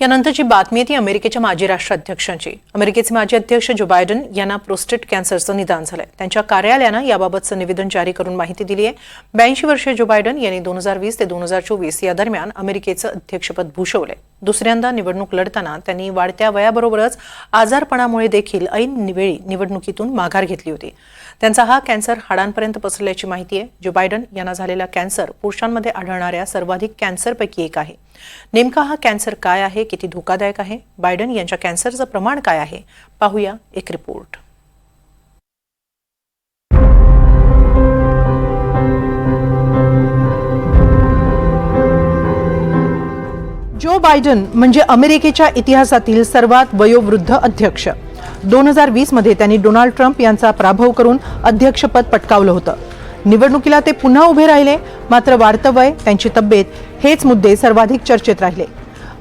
यानंतरची बातमी आहे ती अमेरिकेच्या माजी राष्ट्राध्यक्षांची. अमेरिकेचे माजी अध्यक्ष जो बायडन यांना प्रोस्टेट कॅन्सरचं निदान झालंय. त्यांच्या कार्यालयानं याबाबतचं निवेदन जारी करून माहिती दिली आहे ब्याऐंशी वर्षीय जो बायडन यांनी दोन हजार वीस ते दोन हजार चोवीस या दरम्यान अमेरिकेचं अध्यक्षपद भूषवलंय. दुसऱ्यांदा निवडणूक लढताना त्यांनी वाढत्या वयाबरोबरच आजारपणामुळे देखील ऐन वेळी निवडणुकीतून माघार घेतली होती. त्यांचा हा कॅन्सर हाडांपर्यंत पसरल्याची माहिती आहे. जो बायडन यांना झालेला कॅन्सर पुरुषांमध्ये आढळणाऱ्या सर्वाधिक कॅन्सरपैकी एक आहे. नेमका हा कॅन्सर काय आहे? किती धोकादायक आहे? बायडन यांच्या कॅन्सरचं प्रमाण काय आहे? पाहूया एक रिपोर्ट. जो बायडन म्हणजे अमेरिकेच्या इतिहासातील सर्वात वयोवृद्ध अध्यक्ष. दोन हजार वीसमध्ये त्यांनी डोनाल्ड ट्रम्प यांचा पराभव करून अध्यक्षपद पटकावलं होतं. निवडणुकीला ते पुन्हा उभे राहिले मात्र वाढतं वय त्यांची तब्येत हेच मुद्दे सर्वाधिक चर्चेत राहिले.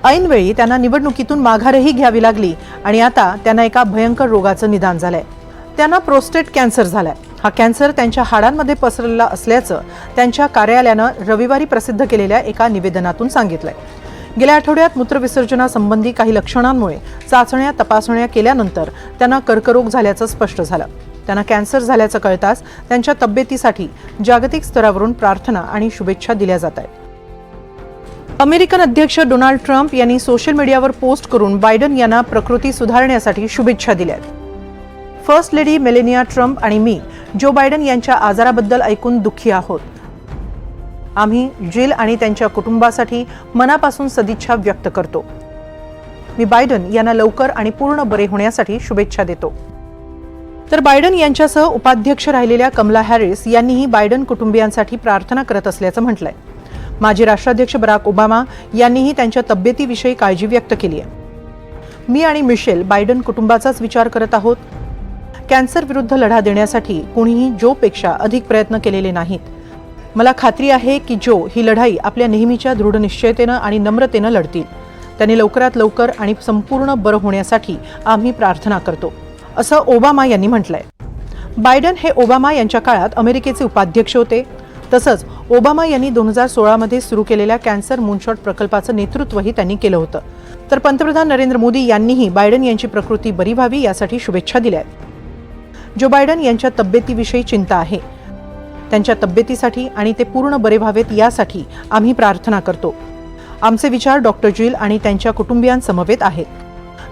ऐनवेळी त्यांना निवडणुकीतून माघारही घ्यावी लागली आणि आता त्यांना एका भयंकर रोगाचं निदान झालंय. त्यांना प्रोस्टेट कॅन्सर झालाय. हा कॅन्सर त्यांच्या हाडांमध्ये पसरलेला असल्याचं त्यांच्या कार्यालयानं रविवारी प्रसिद्ध केलेल्या एका निवेदनातून सांगितलंय. गेल्या आठवड्यात मूत्रविसर्जनासंबंधी काही लक्षणांमुळे चाचण्या तपासण्या केल्यानंतर त्यांना कर्करोग झाल्याचं स्पष्ट झालं. त्यांना कॅन्सर झाल्याचं कळताच त्यांच्या तब्येतीसाठी जागतिक स्तरावरून प्रार्थना आणि शुभेच्छा दिल्या जात आहेत. अमेरिकन अध्यक्ष डोनाल्ड ट्रम्प यांनी सोशल मीडियावर पोस्ट करून बायडन यांना प्रकृती सुधारण्यासाठी शुभेच्छा दिल्या फर्स्ट लेडी मेलेनिया ट्रम्प आणि मी जो बायडन यांच्या आजाराबद्दल ऐकून दुःखी आहोत. आम्ही जिल आणि त्यांच्या कुटुंबासाठी मनापासून सदिच्छा व्यक्त करतो. मी बायडन यांना लवकर आणि पूर्ण बरे होण्यासाठी शुभेच्छा देतो. तर बायडन यांच्यासह उपाध्यक्ष राहिलेल्या कमला हॅरिस यांनीही बायडन कुटुंबियांसाठी प्रार्थना करत असल्याचं म्हटलंय. माजी राष्ट्राध्यक्ष बराक ओबामा यांनीही त्यांच्या तब्येतीविषयी काळजी व्यक्त केली आहे मी आणि मिशेल बायडन कुटुंबाचाच विचार करत आहोत. कॅन्सर विरुद्ध लढा देण्यासाठी कुणीही जोपेक्षा अधिक प्रयत्न केलेले नाहीत. मला खात्री आहे की जो ही लढाई आपल्या नेहमीच्या दृढनिश्चयतेनं आणि नम्रतेनं लढतील. त्यांनी लवकरात लवकर आणि संपूर्ण बरं होण्यासाठी आम्ही प्रार्थना करतो. असं ओबामा यांनी म्हटलंय. बायडन हे ओबामा यांच्या काळात अमेरिकेचे उपाध्यक्ष होते. तसंच ओबामा यांनी दोन हजार सोळामध्ये सुरू केलेल्या कॅन्सर मूनशॉट प्रकल्पाचं नेतृत्वही त्यांनी केलं होतं. तर पंतप्रधान नरेंद्र मोदी यांनीही बायडन यांची प्रकृती बरी व्हावी यासाठी शुभेच्छा दिल्या आहेत जो बायडन यांच्या तब्येतीविषयी चिंता आहे त्यांच्या तब्येतीसाठी आणि ते पूर्ण बरे व्हावेत यासाठी आम्ही प्रार्थना करतो. आमचे विचार डॉक्टर जिल आणि त्यांच्या कुटुंबियांसमवेत आहेत.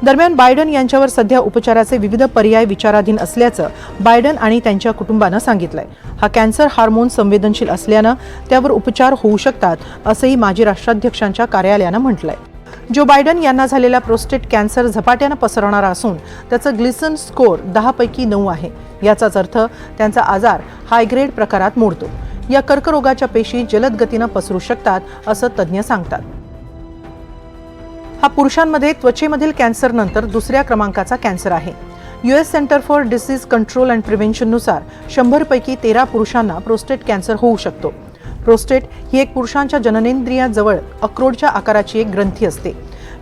दरम्यान बायडन यांच्यावर सध्या उपचाराचे विविध पर्याय विचाराधीन असल्याचं बायडन आणि त्यांच्या कुटुंबानं सांगितलंय. हा कॅन्सर हार्मोन संवेदनशील असल्यानं त्यावर उपचार होऊ शकतात असंही माजी राष्ट्राध्यक्षांच्या कार्यालयानं म्हटलंय. जो बायडन यांना झालेला प्रोस्टेट कॅन्सर झपाट्यानं पसरवणारा असून त्याचं ग्लिसन स्कोअर दहापैकी नऊ आहे. याचाच अर्थ त्यांचा आजार हायग्रेड प्रकारात मोडतो. या कर्करोगाच्या पेशी जलद गतीनं पसरू शकतात असं तज्ज्ञ सांगतात. हा पुरुषांमध्ये त्वचेमधील कॅन्सरनंतर दुसऱ्या क्रमांकाचा कॅन्सर आहे. US centre for disease control and प्रिव्हेन्शननुसार शंभरपैकी तेरा पुरुषांना प्रोस्टेट कॅन्सर होऊ शकतो. प्रोस्टेट ही एक पुरुषांच्या जननेंद्रियाजवळ अक्रोडच्या आकाराची एक ग्रंथी असते.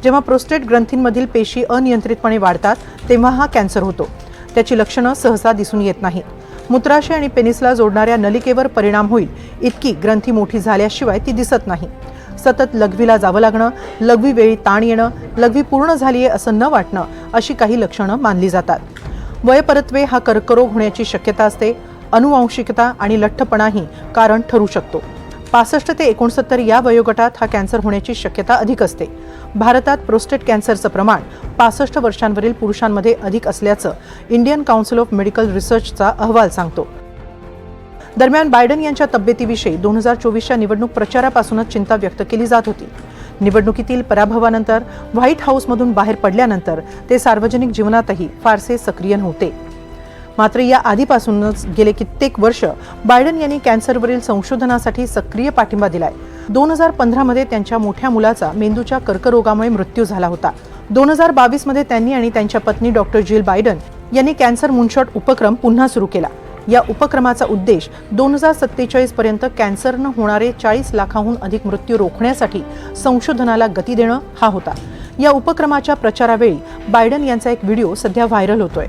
जेव्हा प्रोस्टेट ग्रंथींमधील पेशी अनियंत्रितपणे वाढतात तेव्हा हा कॅन्सर होतो. त्याची लक्षणं सहसा दिसून येत नाहीत. मूत्राशय आणि पेनिसला जोडणाऱ्या नलिकेवर परिणाम होईल इतकी ग्रंथी मोठी झाल्याशिवाय ती दिसत नाही. सतत लघवीला जावं लागणं लघवी वेळी ताण येणं लघवी पूर्ण झालीये असं न वाटणं अशी काही लक्षणं मानली जातात. वयपरत्वे हा कर्करोग होण्याची शक्यता असते. अनुवांशिकता आणि लठ्ठपणाही कारण ठरू शकतो. पासष्ट ते एकोणसत्तर या वयोगटात हा कॅन्सर होण्याची शक्यता अधिक असते. भारतात प्रोस्टेट कॅन्सरचं प्रमाण पासष्ट वर्षांवरील पुरुषांमध्ये अधिक असल्याचं इंडियन काउन्सिल ऑफ मेडिकल रिसर्चचा अहवाल सांगतो. दरम्यान बायडन यांच्या तब्येतीविषयी दोन हजार चोवीसच्या निवडणूक प्रचारापासूनच चिंता व्यक्त केली जात होती. निवडणुकीतील पराभवानंतर व्हाईट हाऊसमधून बाहेर पडल्यानंतर ते सार्वजनिक जीवनातही फारसे सक्रिय नव्हते. मात्र या आधीपासूनच गेले कित्येक वर्ष बायडन यांनी कॅन्सरवरील संशोधनासाठी सक्रिय पाठिंबा दिलाय. दोन हजार पंधरामध्ये त्यांच्या मोठ्या मुलाचा मेंदूच्या कर्करोगामुळे मृत्यू झाला होता. दोन हजार बावीसमध्ये त्यांनी आणि त्यांच्या पत्नी डॉक्टर जिल बायडन यांनी कॅन्सर मुनशॉट उपक्रम पुन्हा सुरू केला. या उपक्रमाचा उद्देश दोन हजार सत्तेचाळीस पर्यंत कॅन्सरनं होणारे चाळीस लाखाहून अधिक मृत्यू रोखण्यासाठी संशोधनाला गती देणं हा होता. या उपक्रमाच्या प्रचारावेळी बायडन यांचा एक व्हिडिओ सध्या व्हायरल होतोय.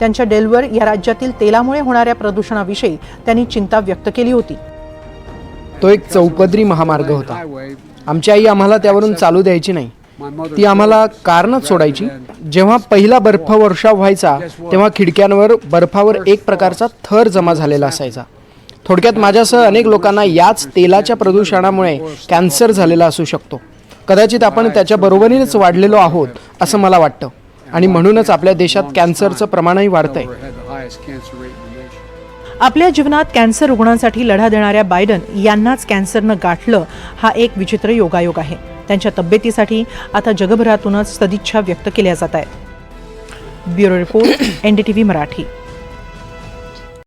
त्यांच्या डेलवर या राज्यातील तेलामुळे होणाऱ्या प्रदूषणाविषयी त्यांनी चिंता व्यक्त केली होती. तो एक चौपदरी महामार्ग होता. आमची आई आम्हाला त्यावरून चालू द्यायची नाही. ती आम्हाला कारणच सोडायची. जेव्हा पहिला बर्फवर्षाव व्हायचा तेव्हा खिडक्यांवर बर्फावर एक प्रकारचा थर जमा झालेला असायचा. थोडक्यात माझ्यासह अनेक लोकांना याच तेलाच्या प्रदूषणामुळे कॅन्सर झालेला असू शकतो. कदाचित आपण त्याच्या बरोबरीनेच वाढलेलो आहोत असं मला वाटतं. आणि म्हणूनच आपल्या देशात कॅन्सरचं प्रमाणही वाढतंय. आपल्या जीवनात कॅन्सर रुग्णांसाठी लढा देणाऱ्या बायडन यांनाच कॅन्सरनं गाठलं हा एक विचित्र योगायोग आहे. त्यांच्या तब्येतीसाठी आता जगभरातूनच सदिच्छा व्यक्त केल्या जात आहेत. Bureau report NDTV Marathi.